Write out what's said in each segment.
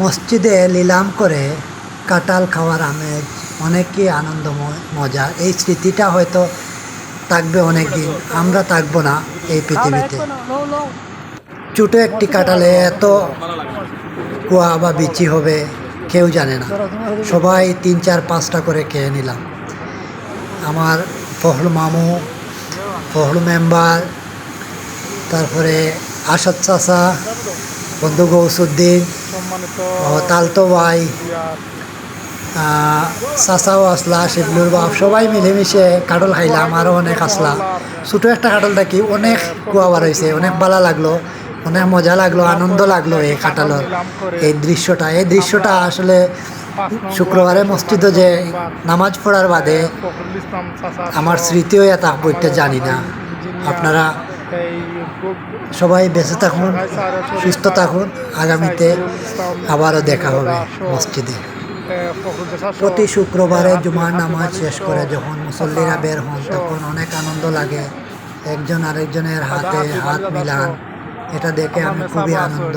মসজিদে নিলাম করে কাঁঠাল খাওয়ার আমেজ, অনেকই আনন্দময় মজা এই স্মৃতিটা হয়তো থাকবে অনেক দিন আমরা থাকব না এই পৃথিবীতে। ছোটো একটি কাঁঠালে এত কুয়া বা বিচি হবে, কেউ জানে না। সবাই তিন, চার, পাঁচটা করে খেয়ে নিলাম। আমার ফহলু মামু ফহলু মেম্বার, তারপরে আসাদ চাষা বন্ধু গৌসুদ্দিন তালতো ভাই চাচাও আসলা শিবলুর বাপ সবাই মিলেমিশে কাটল খাইলাম আরও অনেক আসলা। ছোটো একটা কাটলটা কি অনেক কুয়াবার হয়েছে অনেক ভালো লাগল অনেক মজা লাগল আনন্দ লাগল এই কাটালোর এই দৃশ্যটা। এই দৃশ্যটা আসলে শুক্রবারে মসজিদে যে নামাজ পড়ার বাদে আমার স্মৃতিও এটা বইটা জানি না। আপনারা সবাই বেঁচে থাকুন, সুস্থ থাকুন। আগামীতে আবারও দেখা হবে মসজিদে। প্রতি শুক্রবারে জুমার নামাজ শেষ করে যখন মুসল্লিরা বের হন, তখন অনেক আনন্দ লাগে। একজন আরেকজনের হাতে হাত মিলান। এটা দেখে আমি খুবই আনন্দ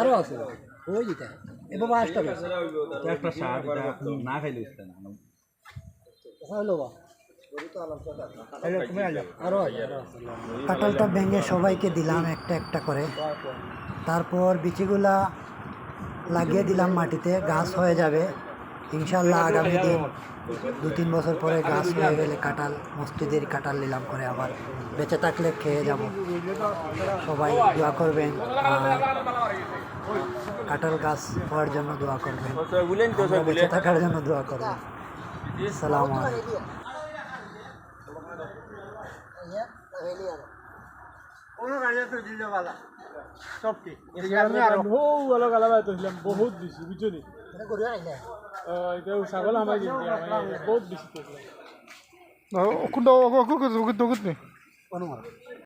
আরও আছে ওই দিতে এ বাবা একটা সার না খাইলে ইস্তা না কাঁঠালটা ভেঙে সবাইকে দিলাম একটা একটা করে। তারপর বিচিগুলা লাগিয়ে দিলাম মাটিতে গাছ হয়ে যাবে। ইনশাল্লাহ আগামী দিন দু তিন বছর পরে গাছ হয়ে গেলে কাঁঠাল মসজিদের কাঁঠাল নিলাম করে আবার। বেঁচে থাকলে খেয়ে যাব। সবাই দোয়া করবেন আর কাঁঠাল গাছ হওয়ার জন্য দোয়া করবেন। বেঁচে থাকার জন্য দোয়া করবেন সালাম বহুত নি এটা ছাগল আমার বহুত বেশি কোনটা